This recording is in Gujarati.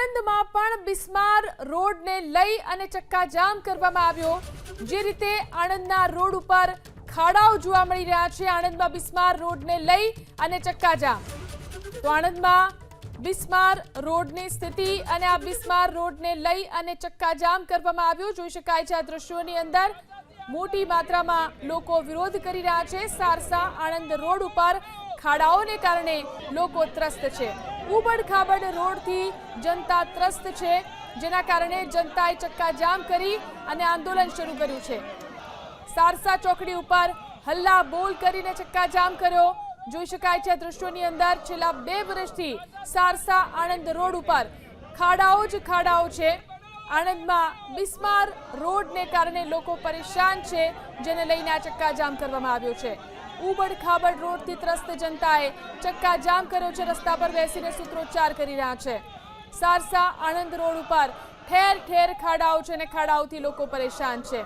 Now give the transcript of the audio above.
આણંદમાં પણ બિસ્માર રોડને લઈ અને ચક્કાજામ કરવામાં આવ્યો. જે રીતે આણંદના રોડ ઉપર ખાડાઓ જોવા મળી રહ્યા છે, આણંદમાં બિસ્માર રોડને લઈ અને ચક્કાજામ. તો આણંદમાં બિસ્માર રોડની સ્થિતિ અને આ બિસ્માર રોડને લઈ અને ચક્કાજામ કરવામાં આવ્યો. જોઈ શકાય છે આ દ્રશ્યોની અંદર મોટી માત્રામાં લોકો વિરોધ કરી રહ્યા છે. સારસા આણંદ રોડ ઉપર ખાડાઓને કારણે લોકો ત્રસ્ત છે. ઉબડ ખાબડ રોડથી જનતા ત્રસ્ત છે. જેના કારણે જનતાએ ચક્કાજામ કરી અને આંદોલન શરૂ કર્યું છે. સારસા ચોકડી ઉપર હલ્લા બોલ કરીને ચક્કાજામ કર્યો. જોઈ શકાય છે, દ્રશ્યોની અંદર છેલ્લા બે વર્ષથી સારસા આણંદ રોડ ઉપર ખાડાઓ જ ખાડાઓ છે. આણંદમાં બિસ્માર રોડને કારણે લોકો પરેશાન છે, જેને લઈને આ ચક્કાજામ કરવામાં આવ્યો છે. ઉબડ ખાબડ રોડથી ત્રસ્ત જનતાએ ચક્કાજામ કર્યો છે, રસ્તા પર બેસીને સૂત્રોચ્ચાર કરી રહ્યા છે. સારસા આણંદ રોડ ઉપર ઠેર ઠેર ખાડાઓ છે અને ખાડાઓથી લોકો પરેશાન છે.